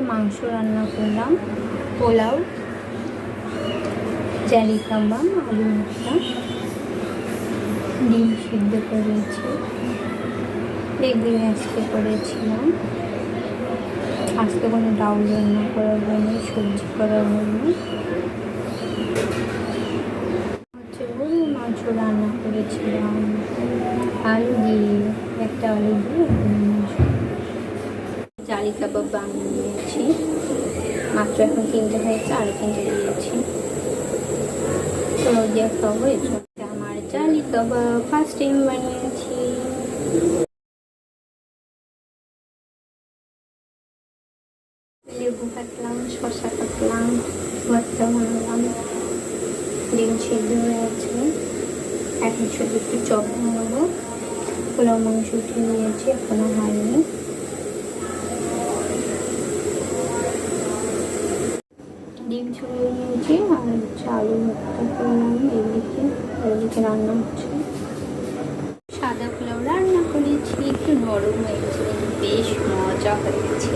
মাংস রান্না করলাম, পোলাও জালি কাবাব আলু ভর্তা, ডিম সিদ্ধ করেছি এগুলি আজকে করেছিলাম। আজকে কোনো ডাউল রান্না করার জন্য, সবজি করার জন্য। হচ্ছে মাংস রান্না করেছিলাম। আলু দিয়ে, একটা আলু দিয়ে জালি কাবাব বানিয়ে নিয়েছি। মাত্র এখন তিনটে হয়েছে আরও তিনটে দিয়েছি তো আমার জালি কাবাব ফার্স্ট টাইম বানিয়েছি। লেবু কাটলাম, শসা কাটলাম, ভর্তা বানালাম। ডিম সিদ্ধ হয়েছে এখন শুধু একটু চপ বানাবো। পোলাও মাংস উঠে নিয়েছি, এখনও হয়নি ডিম ছড়িয়ে নিয়েছি আর হচ্ছে আলু ভর্তা করলাম এইদিকে এইদিকে রান্না হচ্ছে। সাদা পোলাও রান্না করেছি, একটু নরম হয়েছে, বেশ মজা হয়েছে।